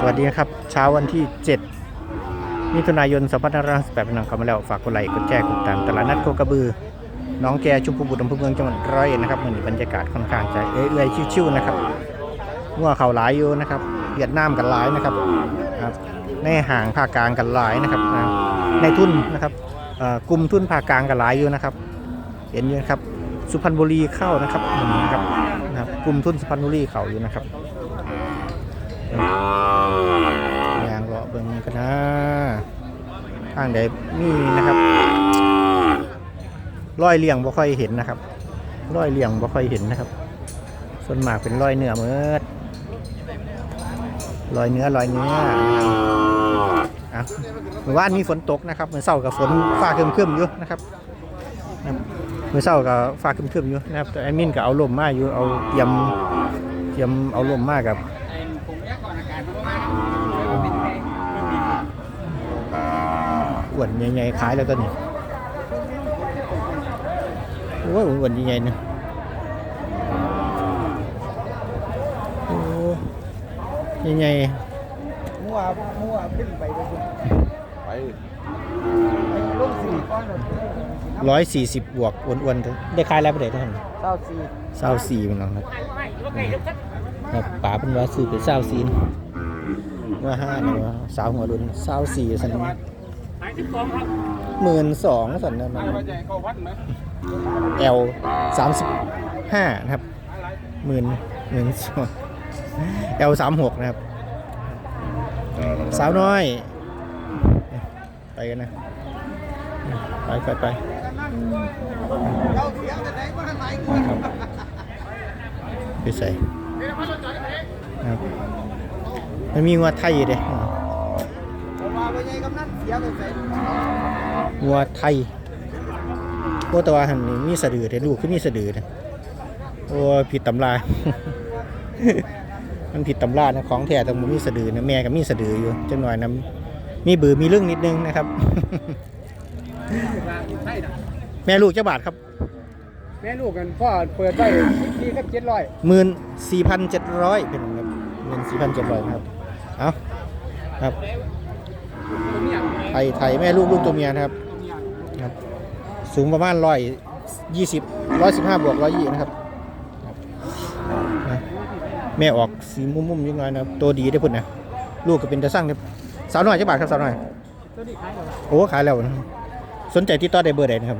สวัสดีครับ เช้าวันที่ 7 มิถุนายน 2568เป็นนังเข้ามาแล้ว ฝากกดไลค์กดแชร์กดติดตามตลาดนัดโคกระบือ น้องแกชุมพูบุตรอำเภอเมืองจังหวัดร้อยเอ็ดนะครับวันมีบรรยากาศค่อนข้างจะเอื่อยๆชิวๆนะครับงัวเขาหลายอยู่นะครับเวียดนามกันหลายนะครับครับในห่างภาคกลางกันหลายนะครับ ในทุนนะครับกลุ่มทุนภาคกลางกันหลายอยู่นะครับ เห็นอยู่ครับสุพรรณบุรีเข้านะครับอืมนะครับนะครับกลุ่มทุนสุพรรณบุรีเข้าอยู่นะครับ ยางเลาะเบิ่งกันนะทางใดมีนะครับร้อยเลี่ยงบ่ค่อยเห็นนะครับร้อยเลี่ยงบ่ค่อยเห็นนะครับ ส่วนมากเป็นร้อยเนื้อเมิดร้อยเนื้อรอยเนื้ออะเมื่อวานมีฝนตกนะครับเมื่อเช้ากับฝนฟ้าครึมๆอยู่นะครับนะครับเมื่อเช้ากับฟ้าครึมๆอยู่นะครับแต่แอดมินก็เอาลมมาอยู่เอาเตรียมเตรียมเอาลมมากับ อ้วนใหญ่ๆขายแล้วตัวนี้โอ้ยอ้วนใหญ่ๆนะโอ้ใหญ่มั่วมั่วขึ้นไปเลยคุณไปไอ้ลูกสี่ก้อนเลยๆร้อยสี่สิบบวกอ้วนๆเถอะได้ขายแล้วไปไหนท่านเก้าสี่เศร้าสี่มันเนาะครับครับป๋าเป็นว่าซื้อเป็นเศร้าสี่ว่าห้าเนี่ยว่าสาวหัวรุ่นเศร้าสี่สัน หมื่นสองสันนะมันไปใจเขาวัดไหมเอลสามสิบห้านะครับหมื่นหมื่นสองเอลสามหกนะครับ สาวน้อย ไปกันนะ ไปไปไปเก้าเสียงแต่ไหนก็ทำไมครับไปใส่ครับมันมีงัวไทยอยู่เด้ กำนันเสียไปใส่งัวไทยโอ้แตว่าหันนี่มีสะดือเด้ลูกคือมีสะดือเด้โอ้ยผิดตำรามันผิดตำรานะของแท้ต้องบ่มีสะดือนะแม่ก็มีสะดืออยู่จังหน่อยนะมีบือมีเรื่องนิดนึงนะครับ แม่ลูกเจ้าบาทครับ แม่ลูกกันพ่อเปิดได้ที่ครับเจ็ดร้อยหมื่นสี่พันเจ็ดร้อยเป็นครับหมื่นสี่พันเจ็ดร้อยนะครับ เอาครับ ไทยไทยแม่ลูกลูกตัวเมียนะครับครับ สูงประมาณร้อยยี่สิบร้อยสิบห้าบวกร้อยยี่นะครับครับนะแม่ออกสีมุมๆยังไงนะครับตัวดีได้อพุ่นนะลูกก็เป็นตะสั่งครับสาวหน่อยเจ้าบาทครับสาวหน่อยตัวนี้ขายหมดโอ้ขายแล้วนะครับสนใจที่ต่อได้เบอร์ใดนะครับ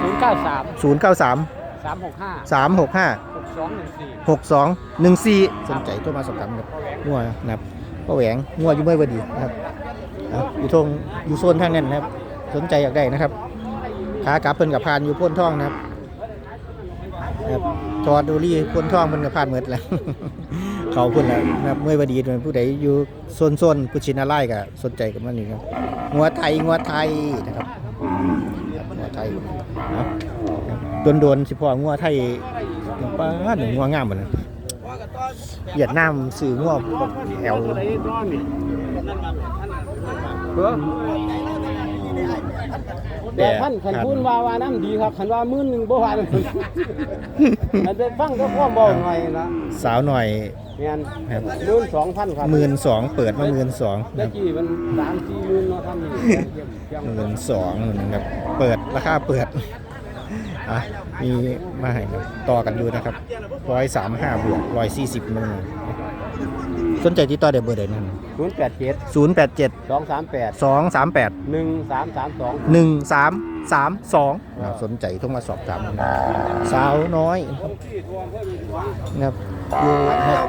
ศูนย์เก้าสามศูนย์เก้าสามสามหกห้าสามหกห้าหกสองหนึ่งสี่หกสองหนึ่งสี่สนใจโทรมาสอบถามครับงัวนะครับป้าแหวงงัวอยู่เมื่อวันดีนะครับเอยู่ทงอยู่โซนทางนั้นนะครับสนใจอยากได้นะครับขากลับเพิ่นกับพานอยู่พ้นท่องนะครับครับจอดดูรี่พ้นท่องเพิ่นกับพานเหมือดแล้วเขาเพิ่นแล้วนะครับเมื่อวันดีเป็นผู้ใดอยู่โซนโซนๆผู้ชินาไล่ก็สนใจกับมันนี่ครับงัวไทยงัวไทยนะครับงัวไทยนะโดนๆสิพ่องัวไทยป้าหนึ่งงัวงามเหมือนเวียดนามสื่อง่วแอล เพื่อแต่ท่านขันพูนว่าว่าน้ำดีครับขันว่ามื่นหนึ่งบ่ว่าเลยอันเป็นฟังก็พ่อบอกหน่อยนะสาวหน่อยเงี้ยครับมื่นสองพันครับหมื่นสองเปิดมาหมื่นสองตะกี้มันสามสี่หมื่นเนาะทำนี่เยี่ยมเยี่ยมหมื่นสองนะครับเปิดราคาเปิดอะมีมาให้ครับต่อกันอยู่นะครับร้อยสามห้าบวกร้อยสี่สิบนึง สนใจที่ต่อเดบเบอร์ใดนั่นศูนย์แปดเจ็ดศูนย์แปดเจ็ดสองสามแปดสองสามแปดหนึ่งสามสามสองหนึ่งสามสามสองสนใจต้องมาสอบถามสาวน้อยนะครับอยู่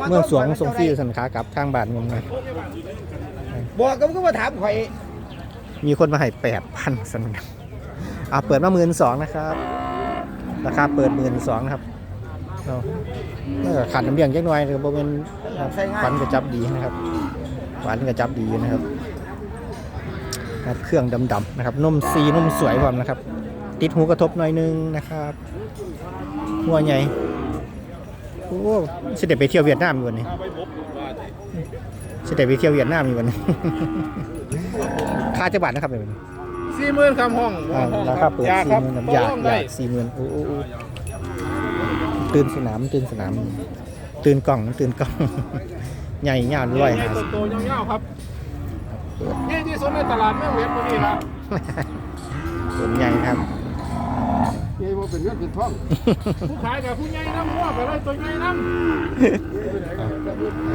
เมืองสวงทรงฟิวสันขากลับทางบ้านงมนะบอกก็ก็มาถามข่อยมีคนมาให้แปดพันสันครับอะเปิดมาหมื่นสองนะครับ ราคาเปิดหมื่นสองนะครับ เอาเออขันน้ำเลี้ยงจักหน่อยนะครับบ่เป็นฟันกระจับดีนะครับฟันกระจับดีนะครับครับเครื่องดำๆนะครับนุ่มซีนุ่มสวยพร้อมนะครับ ติดหูกระทบหน่อยนึงนะครับหัวใหญ่โอ้สิเด็ไปเที่ยวเวียดนามอยู่วันนี้สิเด็ไปเที่ยวเวียดนามอยู่วันนี้ค่าจักบาทนะครับเดี๋ยวนี้สี่หมื่นคำห้องอ่าราคาเปิดยาสี่ครับหมื่นบ่อยากต้องอได้ยากสี่หมื่นโอ้โอ้โอ้ ตื่นสนามตื่นสนาม ตื่นกล่องตื่นกล่อง ใหญ่ยาวร้อยใหญ่ห้าสิบโตๆยาวๆครับใหญ่ที่สุดในตลาดแม่เวทตัวนี้ละส่วนใหญ่ครับใหญ่บ่เป็นเงินเป็นทอง ผู้ขายกับผู้ใหญ่น้ำหัวไปเลยตัวใหญ่น้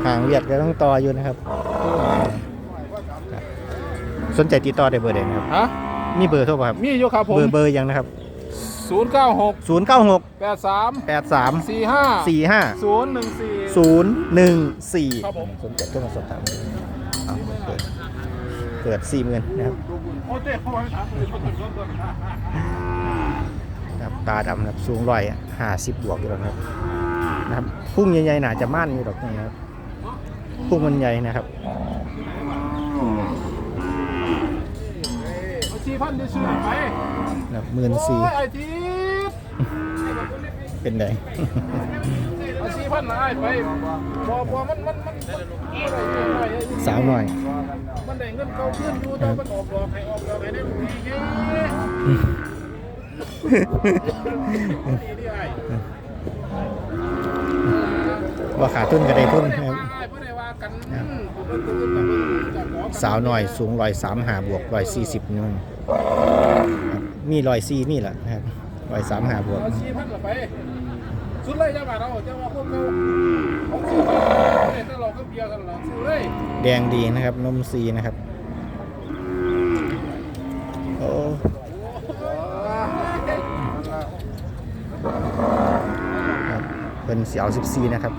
ห่างเวียดก็ต้องต่ออยู่นะครับครับสนใจติดต่อได้เบอร์ใดนะครับำฮะ มีเบอร์โทรป่ะครับ มีอยู่ครับผม เบอร์เบอร์ยังนะครับ ศูนย์เก้าหก0 9 6 แปดสาม8 3 สี่ห้า4 5 ศูนย์หนึ่งสี่0 1ครับผม4สนใจก็มาสอบถามเอาเปิดเปิด4 0 0 0 0นะครับโอ้เจ๊เขาให้ถามเลยเขาเป็นคนตัวครับตาดำนะครับสูงร้อยห้าสิบบวกอยู่แล้วนะครับนะครับพุ่งใหญ่ๆหนาจะม่านอยู่หรอกนี่นะครับพุ่งมันใหญ่นะครับ เอา สี่พันได้ซื้อไปนะครับหมื่นสี่โอ้ยไอ้ทีเป็นไงเอาสี่พันนะไอ้ไปบอบอมันมันมันมันสาวหน่อย มันได้เงินเก่าขึ้นอยู่แต่มันออกดอกให้ออกดอกให้ได้หมดนี่แค่ดีดีไอ้ ว่าขาทุนก็ได้ทุนนะครับไอ้บ่ได้ว่ากันผู้คนตื่นกับเบิ่งจากหมอกันสาวหน่อยสูงร้อยสามหาบวกร้อยสี่สิบนู่นครับมีร้อยสี่นี่แหละนะครับร้อยสามหาบวกเอาสี่พันละไปสุดเลยจะมาเราจะว่าพวกเราของซื้อไปเนี่ยถ้าเราก็เบียร์กันหลังซื้อเลยแดงดีนะครับนมซีนะครับโอ้ครับเป็นเสียวสิบซีนะครับ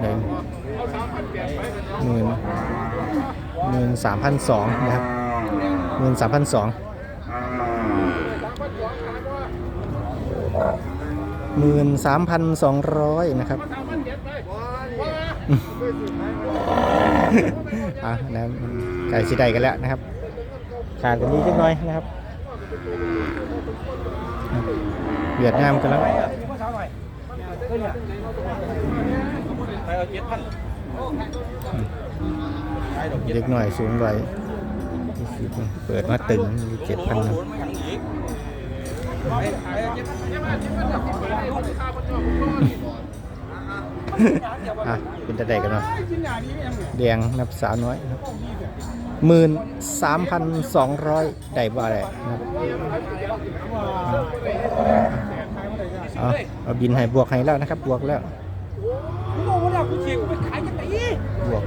แดง เอาสามพันแปดไปกันเนาะ หมื่นหมื่นสามพันสองนะครับหมื่นสามพันสองสามพันสองขายว่าหมื่นสามพันสองร้อยนะครับสามพันเจ็ดไปว่าอะนะไก่สีใดกันแล้วนะครับขาดกันนี้จักหน่อยนะครับเวียดนามกันแล้ว เด็กหน่อยสูงไว้เปิดมาตึงเจ็ดพันนะอะเป็นตะไดกันเนาะแดงนับสาวน้อยนะครับหมื่นสามพันสองร้อยได้บ่อะไรนะครับเอาเอาบินให้บวกให้แล้วนะครับ บวกแล้ว บวก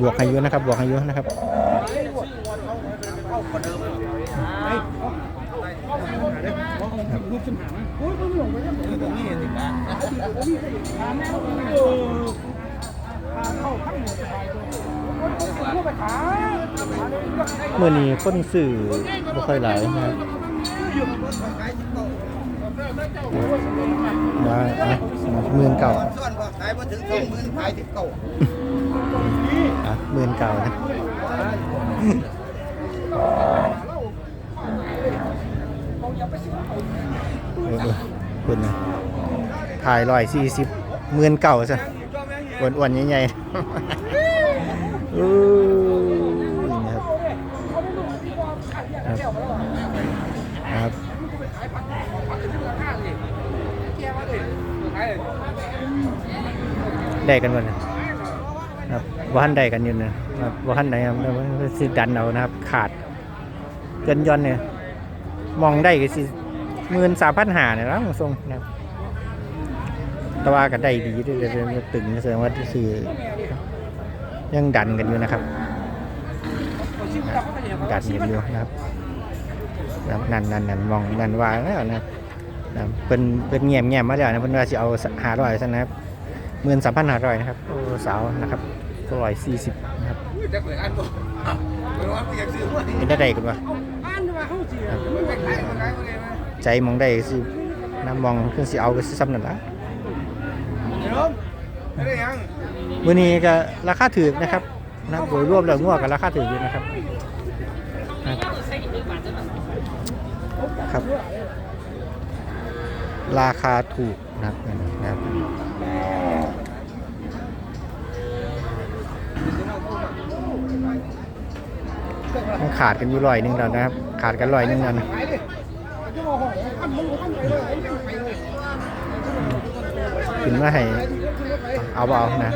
บวกให้เยอะนะครับ บวกให้เยอะนะครับเมื่อนี้คนสื่อบ่ค่อยหลายนะครับ ว่าอะหมื่นเก่าส่วนว่าขายมาถึงสองหมื่นขายถึงเก่าอะหมื่นเก่านะเออคุณนะถ่ายร้อยสี่สิบหมื่นเก่าซะอ้วนๆใหญ่ๆ อู้ยนะครับครับครับ ได้กันวันนะครับว่าหันได้กันอยู่นะครับว่าหันไหนครับสิดันเอานะครับ ขาดเกินย่อนเนี่ยมองได้ก็สิหมื่นสามพันหาเนี่ยแล้วทรงนะครับแต่ว่าก็ได้ดีด้วยเลยตึงแสดงว่าคือยังดันกันอยู่นะครับดันกันอยู่นะครับนั่นนั่นนั่นมองนั่นว่าแล้วนะครับนะเป็นเป็นเงียบเงียบมาแล้วนะเป็นว่าจะเอาหาร้อยซะนะครับ หมื่นสามพันห้าร้อยนะครับโอ้สาวนะครับร้อยสี่สิบนะครับเป็นได้ใดกันวะไม่ขางใจมองได้สิน้ำมองเครื่องสีเอาก็สิซ้ำนั่นละมื่อนี้ก็ราคาถือนะครับนะโดยรวมแล้วงวกับราคาถืออยู่นะครับครับ ราคาถูกนะครับนะครับ มันขาดกันอยู่ร้อยหนึ่งแล้วนะครับ ขาดกันร้อยหนึ่งแล้วนะขึ้นมาให้เอาเบเอานะ